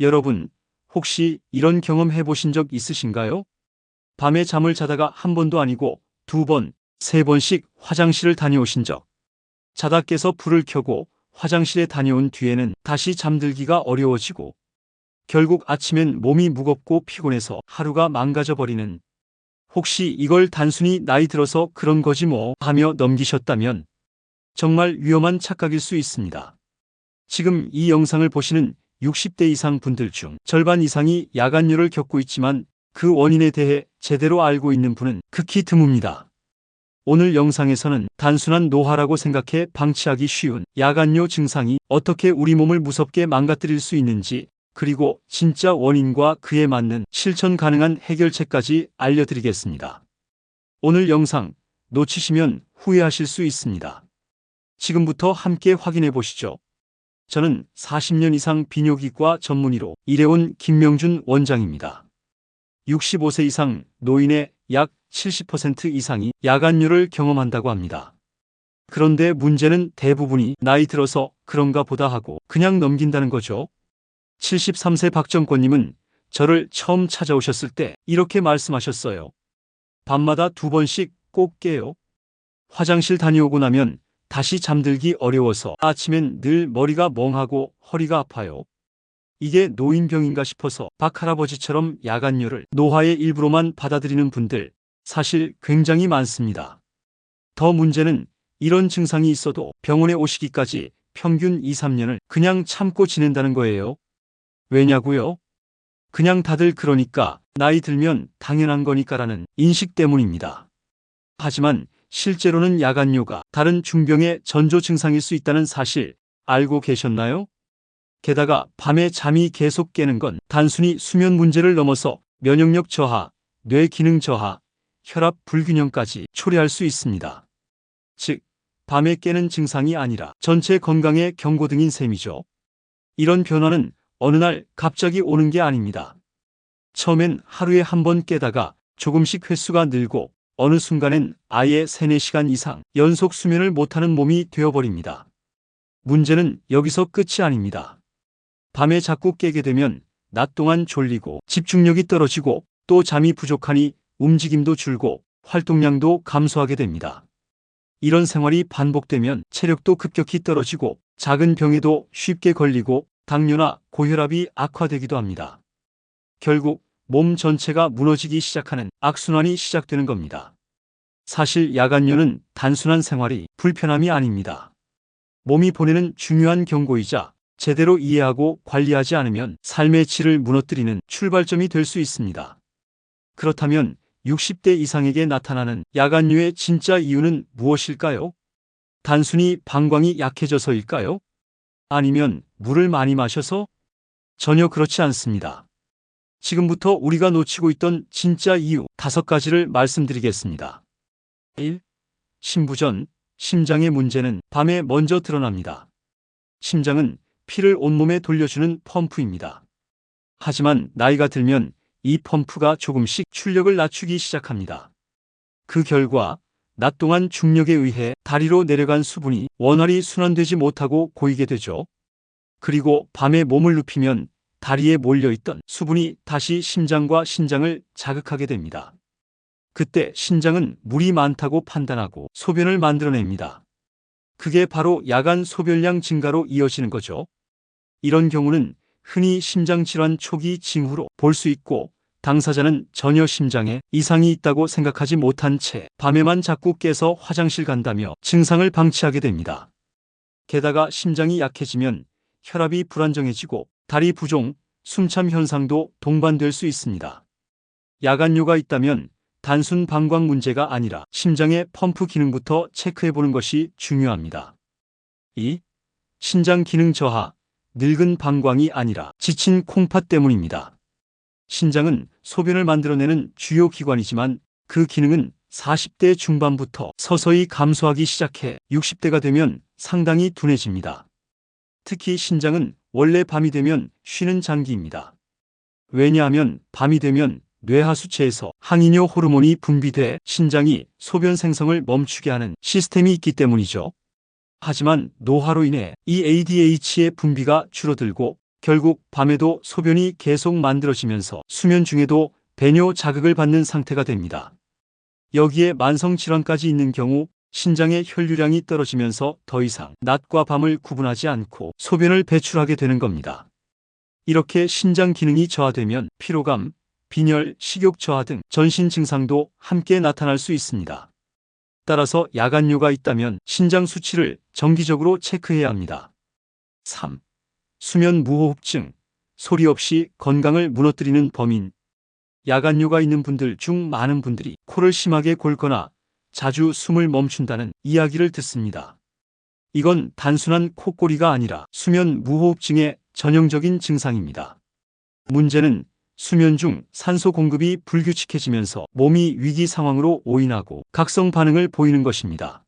여러분, 혹시 이런 경험 해보신 적 있으신가요? 밤에 잠을 자다가 한 번도 아니고 두 번, 세 번씩 화장실을 다녀오신 적. 자다 깨서 불을 켜고 화장실에 다녀온 뒤에는 다시 잠들기가 어려워지고 결국 아침엔 몸이 무겁고 피곤해서 하루가 망가져 버리는 혹시 이걸 단순히 나이 들어서 그런 거지 뭐 하며 넘기셨다면 정말 위험한 착각일 수 있습니다. 지금 이 영상을 보시는 60대 이상 분들 중 절반 이상이 야간뇨를 겪고 있지만 그 원인에 대해 제대로 알고 있는 분은 극히 드뭅니다. 오늘 영상에서는 단순한 노화라고 생각해 방치하기 쉬운 야간뇨 증상이 어떻게 우리 몸을 무섭게 망가뜨릴 수 있는지 그리고 진짜 원인과 그에 맞는 실천 가능한 해결책까지 알려드리겠습니다. 오늘 영상 놓치시면 후회하실 수 있습니다. 지금부터 함께 확인해 보시죠. 저는 40년 이상 비뇨기과 전문의로 일해온 김명준 원장입니다. 65세 이상 노인의 약 70% 이상이 야간뇨를 경험한다고 합니다. 그런데 문제는 대부분이 나이 들어서 그런가 보다 하고 그냥 넘긴다는 거죠. 73세 박정권님은 저를 처음 찾아오셨을 때 이렇게 말씀하셨어요. 밤마다 두 번씩 꼭 깨요. 화장실 다녀오고 나면 다시 잠들기 어려워서 아침엔 늘 머리가 멍하고 허리가 아파요. 이게 노인병인가 싶어서 박 할아버지처럼 야간뇨를 노화의 일부로만 받아들이는 분들 사실 굉장히 많습니다. 더 문제는 이런 증상이 있어도 병원에 오시기까지 평균 2, 3년을 그냥 참고 지낸다는 거예요. 왜냐고요? 그냥 다들 그러니까 나이 들면 당연한 거니까라는 인식 때문입니다. 하지만 실제로는 야간뇨가 다른 중병의 전조 증상일 수 있다는 사실 알고 계셨나요? 게다가 밤에 잠이 계속 깨는 건 단순히 수면 문제를 넘어서 면역력 저하, 뇌 기능 저하, 혈압 불균형까지 초래할 수 있습니다. 즉, 밤에 깨는 증상이 아니라 전체 건강의 경고등인 셈이죠. 이런 변화는 어느 날 갑자기 오는 게 아닙니다. 처음엔 하루에 한 번 깨다가 조금씩 횟수가 늘고 어느 순간엔 아예 3, 4시간 이상 연속 수면을 못하는 몸이 되어버립니다. 문제는 여기서 끝이 아닙니다. 밤에 자꾸 깨게 되면 낮 동안 졸리고 집중력이 떨어지고 또 잠이 부족하니 움직임도 줄고 활동량도 감소하게 됩니다. 이런 생활이 반복되면 체력도 급격히 떨어지고 작은 병에도 쉽게 걸리고 당뇨나 고혈압이 악화되기도 합니다. 결국 몸 전체가 무너지기 시작하는 악순환이 시작되는 겁니다. 사실 야간뇨는 단순한 생활이 불편함이 아닙니다. 몸이 보내는 중요한 경고이자 제대로 이해하고 관리하지 않으면 삶의 질을 무너뜨리는 출발점이 될 수 있습니다. 그렇다면 60대 이상에게 나타나는 야간뇨의 진짜 이유는 무엇일까요? 단순히 방광이 약해져서일까요? 아니면 물을 많이 마셔서? 전혀 그렇지 않습니다. 지금부터 우리가 놓치고 있던 진짜 이유 다섯 가지를 말씀드리겠습니다. 1. 심부전, 심장의 문제는 밤에 먼저 드러납니다. 심장은 피를 온몸에 돌려주는 펌프입니다. 하지만 나이가 들면 이 펌프가 조금씩 출력을 낮추기 시작합니다. 그 결과 낮 동안 중력에 의해 다리로 내려간 수분이 원활히 순환되지 못하고 고이게 되죠. 그리고 밤에 몸을 눕히면 다리에 몰려있던 수분이 다시 심장과 신장을 자극하게 됩니다. 그때 신장은 물이 많다고 판단하고 소변을 만들어냅니다. 그게 바로 야간 소변량 증가로 이어지는 거죠. 이런 경우는 흔히 심장질환 초기 징후로 볼 수 있고 당사자는 전혀 심장에 이상이 있다고 생각하지 못한 채 밤에만 자꾸 깨서 화장실 간다며 증상을 방치하게 됩니다. 게다가 심장이 약해지면 혈압이 불안정해지고 다리 부종, 숨참 현상도 동반될 수 있습니다. 야간뇨가 있다면 단순 방광 문제가 아니라 심장의 펌프 기능부터 체크해 보는 것이 중요합니다. 2. 신장 기능 저하, 늙은 방광이 아니라 지친 콩팥 때문입니다. 신장은 소변을 만들어내는 주요 기관이지만 그 기능은 40대 중반부터 서서히 감소하기 시작해 60대가 되면 상당히 둔해집니다. 특히 신장은 원래 밤이 되면 쉬는 장기입니다. 왜냐하면 밤이 되면 뇌하수체에서 항이뇨 호르몬이 분비돼 신장이 소변 생성을 멈추게 하는 시스템이 있기 때문이죠. 하지만 노화로 인해 이 ADH의 분비가 줄어들고 결국 밤에도 소변이 계속 만들어지면서 수면 중에도 배뇨 자극을 받는 상태가 됩니다. 여기에 만성 질환까지 있는 경우 신장의 혈류량이 떨어지면서 더 이상 낮과 밤을 구분하지 않고 소변을 배출하게 되는 겁니다. 이렇게 신장 기능이 저하되면 피로감, 빈혈, 식욕 저하 등 전신 증상도 함께 나타날 수 있습니다. 따라서 야간뇨가 있다면 신장 수치를 정기적으로 체크해야 합니다. 3. 수면 무호흡증, 소리 없이 건강을 무너뜨리는 범인. 야간뇨가 있는 분들 중 많은 분들이 코를 심하게 골거나 자주 숨을 멈춘다는 이야기를 듣습니다. 이건 단순한 코골이가 아니라 수면 무호흡증의 전형적인 증상입니다. 문제는 수면 중 산소 공급이 불규칙해지면서 몸이 위기 상황으로 오인하고 각성 반응을 보이는 것입니다.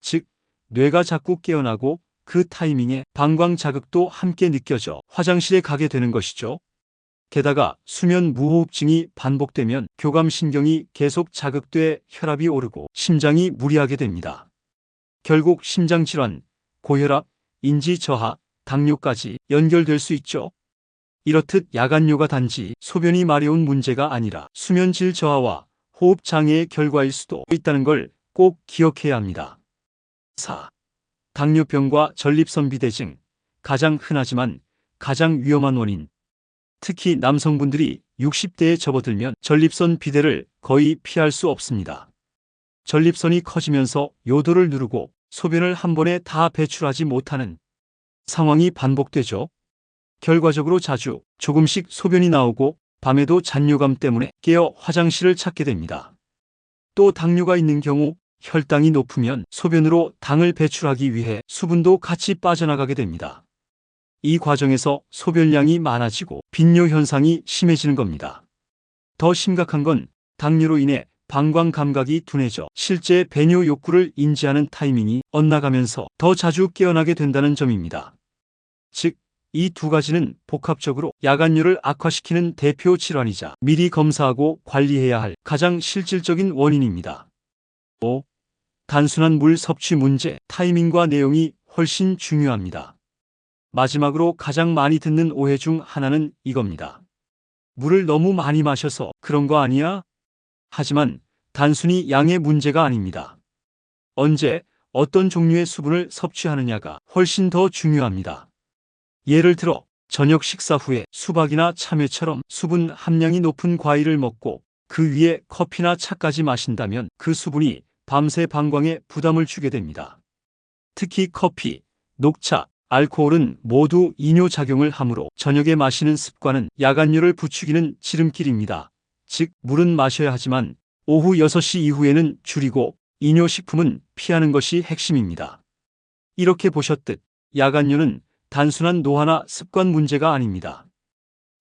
즉, 뇌가 자꾸 깨어나고 그 타이밍에 방광 자극도 함께 느껴져 화장실에 가게 되는 것이죠. 게다가 수면 무호흡증이 반복되면 교감신경이 계속 자극돼 혈압이 오르고 심장이 무리하게 됩니다. 결국 심장질환, 고혈압, 인지저하, 당뇨까지 연결될 수 있죠. 이렇듯 야간뇨가 단지 소변이 마려운 문제가 아니라 수면질 저하와 호흡 장애의 결과일 수도 있다는 걸 꼭 기억해야 합니다. 4. 당뇨병과 전립선 비대증. 가장 흔하지만 가장 위험한 원인. 특히 남성분들이 60대에 접어들면 전립선 비대를 거의 피할 수 없습니다. 전립선이 커지면서 요도를 누르고 소변을 한 번에 다 배출하지 못하는 상황이 반복되죠. 결과적으로 자주 조금씩 소변이 나오고 밤에도 잔뇨감 때문에 깨어 화장실을 찾게 됩니다. 또 당뇨가 있는 경우 혈당이 높으면 소변으로 당을 배출하기 위해 수분도 같이 빠져나가게 됩니다. 이 과정에서 소변량이 많아지고 빈뇨 현상이 심해지는 겁니다. 더 심각한 건 당뇨로 인해 방광 감각이 둔해져 실제 배뇨 욕구를 인지하는 타이밍이 엇나가면서 더 자주 깨어나게 된다는 점입니다. 즉, 이 두 가지는 복합적으로 야간뇨를 악화시키는 대표 질환이자 미리 검사하고 관리해야 할 가장 실질적인 원인입니다. 5. 단순한 물 섭취 문제, 타이밍과 내용이 훨씬 중요합니다. 마지막으로 가장 많이 듣는 오해 중 하나는 이겁니다. 물을 너무 많이 마셔서 그런 거 아니야? 하지만 단순히 양의 문제가 아닙니다. 언제, 어떤 종류의 수분을 섭취하느냐가 훨씬 더 중요합니다. 예를 들어, 저녁 식사 후에 수박이나 참외처럼 수분 함량이 높은 과일을 먹고 그 위에 커피나 차까지 마신다면 그 수분이 밤새 방광에 부담을 주게 됩니다. 특히 커피, 녹차, 알코올은 모두 이뇨작용을 하므로 저녁에 마시는 습관은 야간뇨를 부추기는 지름길입니다. 즉, 물은 마셔야 하지만 오후 6시 이후에는 줄이고 이뇨식품은 피하는 것이 핵심입니다. 이렇게 보셨듯 야간뇨는 단순한 노화나 습관 문제가 아닙니다.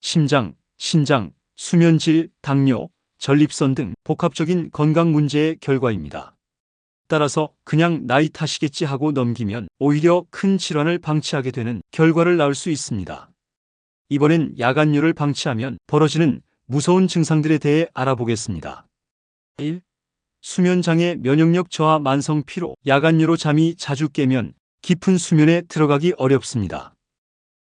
심장, 신장, 수면질, 당뇨, 전립선 등 복합적인 건강 문제의 결과입니다. 따라서 그냥 나이 탓이겠지 하고 넘기면 오히려 큰 질환을 방치하게 되는 결과를 낳을 수 있습니다. 이번엔 야간뇨를 방치하면 벌어지는 무서운 증상들에 대해 알아보겠습니다. 1. 수면장애 면역력 저하 만성 피로 야간뇨로 잠이 자주 깨면 깊은 수면에 들어가기 어렵습니다.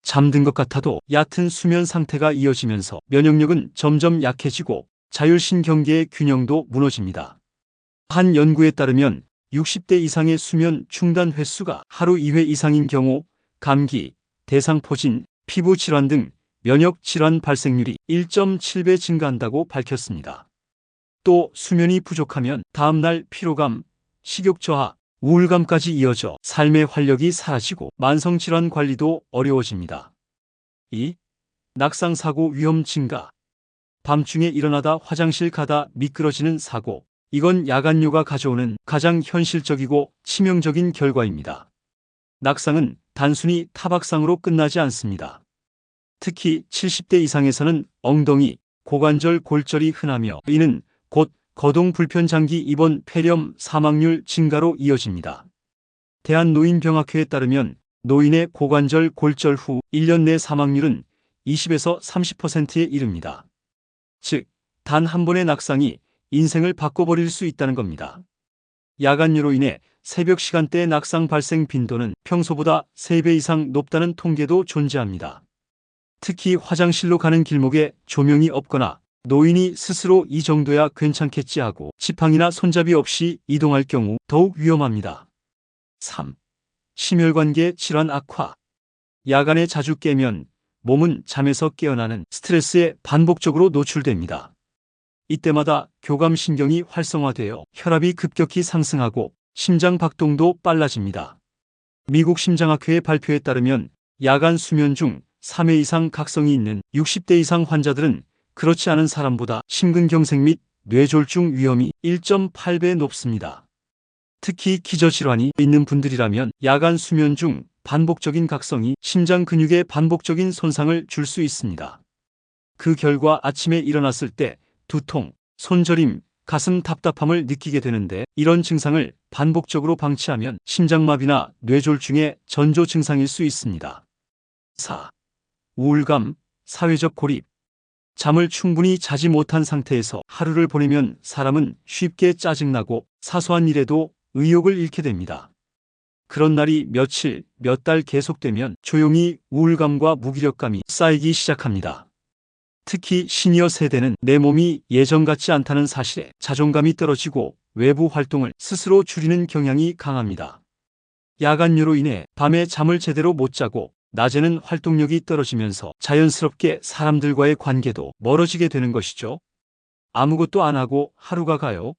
잠든 것 같아도 얕은 수면 상태가 이어지면서 면역력은 점점 약해지고 자율신경계의 균형도 무너집니다. 한 연구에 따르면 60대 이상의 수면 중단 횟수가 하루 2회 이상인 경우 감기, 대상포진, 피부 질환 등 면역 질환 발생률이 1.7배 증가한다고 밝혔습니다. 또 수면이 부족하면 다음날 피로감, 식욕 저하, 우울감까지 이어져 삶의 활력이 사라지고 만성 질환 관리도 어려워집니다. 2. 낙상 사고 위험 증가. 밤중에 일어나다 화장실 가다 미끄러지는 사고. 이건 야간뇨가 가져오는 가장 현실적이고 치명적인 결과입니다. 낙상은 단순히 타박상으로 끝나지 않습니다. 특히 70대 이상에서는 엉덩이, 고관절 골절이 흔하며 이는 곧 거동 불편 장기 입원 폐렴 사망률 증가로 이어집니다. 대한노인병학회에 따르면 노인의 고관절 골절 후 1년 내 사망률은 20에서 30%에 이릅니다. 즉, 단 한 번의 낙상이 인생을 바꿔버릴 수 있다는 겁니다. 야간류로 인해 새벽 시간대의 낙상 발생 빈도는 평소보다 3배 이상 높다는 통계도 존재합니다. 특히 화장실로 가는 길목에 조명이 없거나 노인이 스스로 이 정도야 괜찮겠지 하고 지팡이나 손잡이 없이 이동할 경우 더욱 위험합니다. 3. 심혈관계 질환 악화. 야간에 자주 깨면 몸은 잠에서 깨어나는 스트레스에 반복적으로 노출됩니다. 이때마다 교감신경이 활성화되어 혈압이 급격히 상승하고 심장 박동도 빨라집니다. 미국 심장학회의 발표에 따르면 야간 수면 중 3회 이상 각성이 있는 60대 이상 환자들은 그렇지 않은 사람보다 심근경색 및 뇌졸중 위험이 1.8배 높습니다. 특히 기저질환이 있는 분들이라면 야간 수면 중 반복적인 각성이 심장 근육에 반복적인 손상을 줄 수 있습니다. 그 결과 아침에 일어났을 때 두통, 손저림, 가슴 답답함을 느끼게 되는데 이런 증상을 반복적으로 방치하면 심장마비나 뇌졸중의 전조 증상일 수 있습니다. 4. 우울감, 사회적 고립. 잠을 충분히 자지 못한 상태에서 하루를 보내면 사람은 쉽게 짜증나고 사소한 일에도 의욕을 잃게 됩니다. 그런 날이 며칠, 몇 달 계속되면 조용히 우울감과 무기력감이 쌓이기 시작합니다. 특히 시니어 세대는 내 몸이 예전 같지 않다는 사실에 자존감이 떨어지고 외부 활동을 스스로 줄이는 경향이 강합니다. 야간류로 인해 밤에 잠을 제대로 못 자고 낮에는 활동력이 떨어지면서 자연스럽게 사람들과의 관계도 멀어지게 되는 것이죠. 아무것도 안 하고 하루가 가요.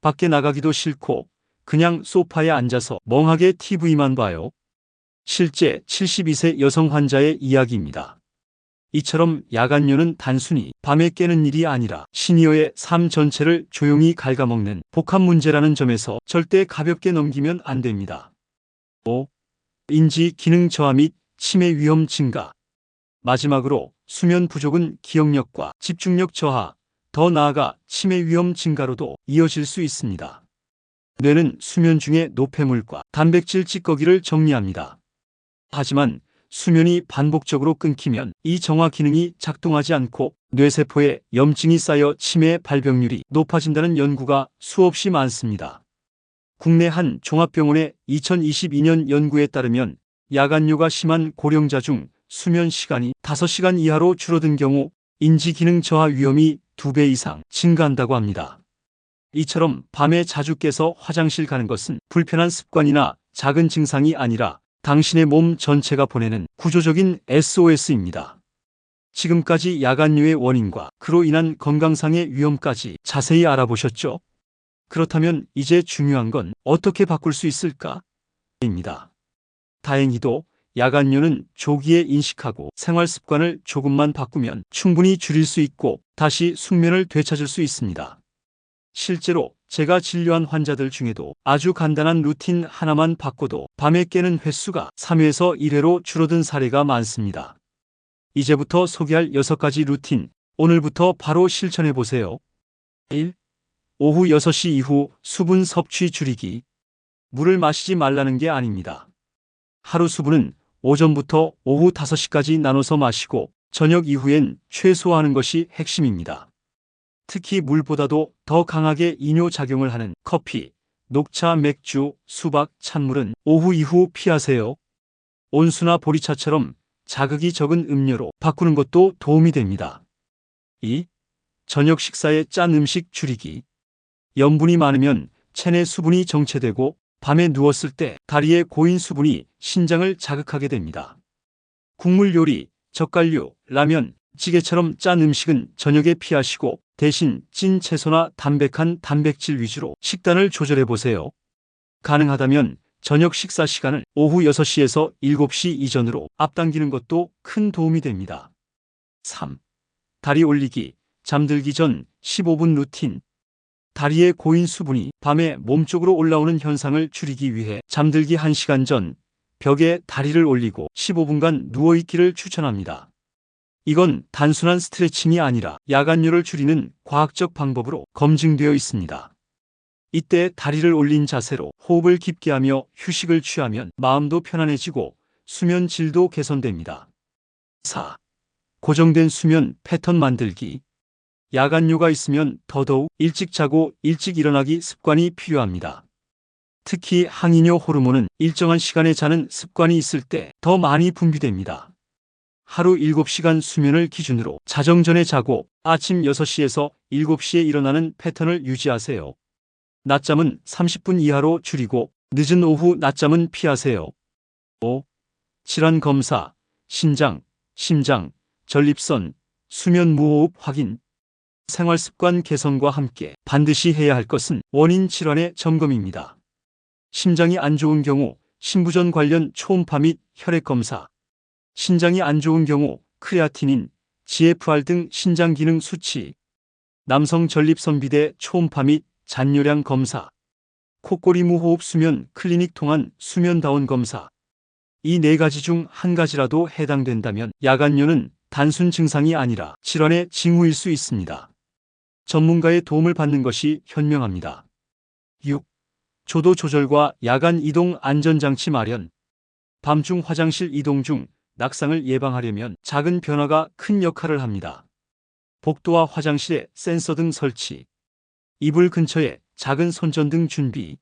밖에 나가기도 싫고 그냥 소파에 앉아서 멍하게 TV만 봐요. 실제 72세 여성 환자의 이야기입니다. 이처럼 야간류는 단순히 밤에 깨는 일이 아니라 시니어의 삶 전체를 조용히 갉아먹는 복합 문제라는 점에서 절대 가볍게 넘기면 안 됩니다. 5. 인지 기능 저하 및 치매 위험 증가. 마지막으로 수면 부족은 기억력과 집중력 저하, 더 나아가 치매 위험 증가로도 이어질 수 있습니다. 뇌는 수면 중에 노폐물과 단백질 찌꺼기를 정리합니다. 하지만 수면이 반복적으로 끊기면 이 정화 기능이 작동하지 않고 뇌세포에 염증이 쌓여 치매 발병률이 높아진다는 연구가 수없이 많습니다. 국내 한 종합병원의 2022년 연구에 따르면 야간류가 심한 고령자 중 수면 시간이 5시간 이하로 줄어든 경우 인지 기능 저하 위험이 2배 이상 증가한다고 합니다. 이처럼 밤에 자주 깨서 화장실 가는 것은 불편한 습관이나 작은 증상이 아니라 당신의 몸 전체가 보내는 구조적인 SOS입니다. 지금까지 야간류의 원인과 그로 인한 건강상의 위험까지 자세히 알아보셨죠? 그렇다면 이제 중요한 건 어떻게 바꿀 수 있을까? 입니다. 다행히도 야간류는 조기에 인식하고 생활 습관을 조금만 바꾸면 충분히 줄일 수 있고 다시 숙면을 되찾을 수 있습니다. 실제로 제가 진료한 환자들 중에도 아주 간단한 루틴 하나만 바꿔도 밤에 깨는 횟수가 3회에서 1회로 줄어든 사례가 많습니다. 이제부터 소개할 6가지 루틴, 오늘부터 바로 실천해 보세요. 1. 오후 6시 이후 수분 섭취 줄이기. 물을 마시지 말라는 게 아닙니다. 하루 수분은 오전부터 오후 5시까지 나눠서 마시고 저녁 이후엔 최소화하는 것이 핵심입니다. 특히 물보다도 더 강하게 이뇨작용을 하는 커피, 녹차, 맥주, 수박, 찬물은 오후 이후 피하세요. 온수나 보리차처럼 자극이 적은 음료로 바꾸는 것도 도움이 됩니다. 2. 저녁 식사에 짠 음식 줄이기. 염분이 많으면 체내 수분이 정체되고 밤에 누웠을 때 다리에 고인 수분이 신장을 자극하게 됩니다. 국물 요리, 젓갈류, 라면, 찌개처럼 짠 음식은 저녁에 피하시고 대신 찐 채소나 담백한 단백질 위주로 식단을 조절해 보세요. 가능하다면 저녁 식사 시간을 오후 6시에서 7시 이전으로 앞당기는 것도 큰 도움이 됩니다. 3. 다리 올리기, 잠들기 전 15분 루틴. 다리에 고인 수분이 밤에 몸쪽으로 올라오는 현상을 줄이기 위해 잠들기 1시간 전 벽에 다리를 올리고 15분간 누워있기를 추천합니다. 이건 단순한 스트레칭이 아니라 야간류를 줄이는 과학적 방법으로 검증되어 있습니다. 이때 다리를 올린 자세로 호흡을 깊게 하며 휴식을 취하면 마음도 편안해지고 수면 질도 개선됩니다. 4. 고정된 수면 패턴 만들기. 야간류가 있으면 더더욱 일찍 자고 일찍 일어나기 습관이 필요합니다. 특히 항이뇨 호르몬은 일정한 시간에 자는 습관이 있을 때 더 많이 분비됩니다. 하루 7시간 수면을 기준으로 자정 전에 자고 아침 6시에서 7시에 일어나는 패턴을 유지하세요. 낮잠은 30분 이하로 줄이고 늦은 오후 낮잠은 피하세요. 5. 질환 검사, 신장, 심장, 전립선, 수면 무호흡 확인. 생활 습관 개선과 함께 반드시 해야 할 것은 원인 질환의 점검입니다. 심장이 안 좋은 경우 신부전 관련 초음파 및 혈액 검사, 신장이 안 좋은 경우 크레아티닌, GFR 등 신장 기능 수치, 남성 전립선 비대 초음파 및 잔뇨량 검사, 코꼬리 무호흡 수면 클리닉 통한 수면다운 검사. 이 네 가지 중 한 가지라도 해당된다면 야간뇨는 단순 증상이 아니라 질환의 징후일 수 있습니다. 전문가의 도움을 받는 것이 현명합니다. 6. 조도 조절과 야간 이동 안전장치 마련. 밤중 화장실 이동 중 낙상을 예방하려면 작은 변화가 큰 역할을 합니다. 복도와 화장실에 센서 등 설치, 이불 근처에 작은 손전등 준비,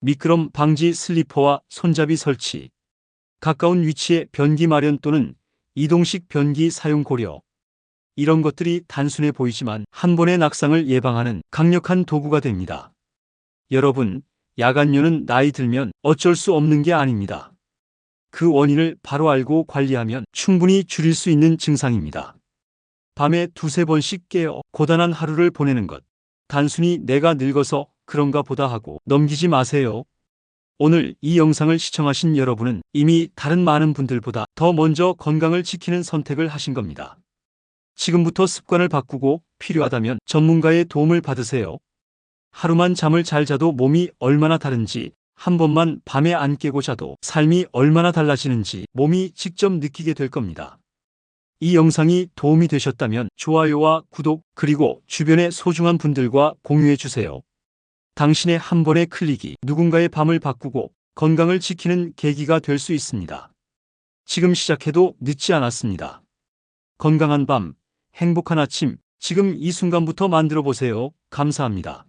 미끄럼 방지 슬리퍼와 손잡이 설치, 가까운 위치에 변기 마련 또는 이동식 변기 사용 고려. 이런 것들이 단순해 보이지만 한 번의 낙상을 예방하는 강력한 도구가 됩니다. 여러분, 야간뇨는 나이 들면 어쩔 수 없는 게 아닙니다. 그 원인을 바로 알고 관리하면 충분히 줄일 수 있는 증상입니다. 밤에 두세 번씩 깨어 고단한 하루를 보내는 것. 단순히 내가 늙어서 그런가 보다 하고 넘기지 마세요. 오늘 이 영상을 시청하신 여러분은 이미 다른 많은 분들보다 더 먼저 건강을 지키는 선택을 하신 겁니다. 지금부터 습관을 바꾸고 필요하다면 전문가의 도움을 받으세요. 하루만 잠을 잘 자도 몸이 얼마나 다른지 한 번만 밤에 안 깨고 자도 삶이 얼마나 달라지는지 몸이 직접 느끼게 될 겁니다. 이 영상이 도움이 되셨다면 좋아요와 구독 그리고 주변의 소중한 분들과 공유해 주세요. 당신의 한 번의 클릭이 누군가의 밤을 바꾸고 건강을 지키는 계기가 될 수 있습니다. 지금 시작해도 늦지 않았습니다. 건강한 밤, 행복한 아침, 지금 이 순간부터 만들어 보세요. 감사합니다.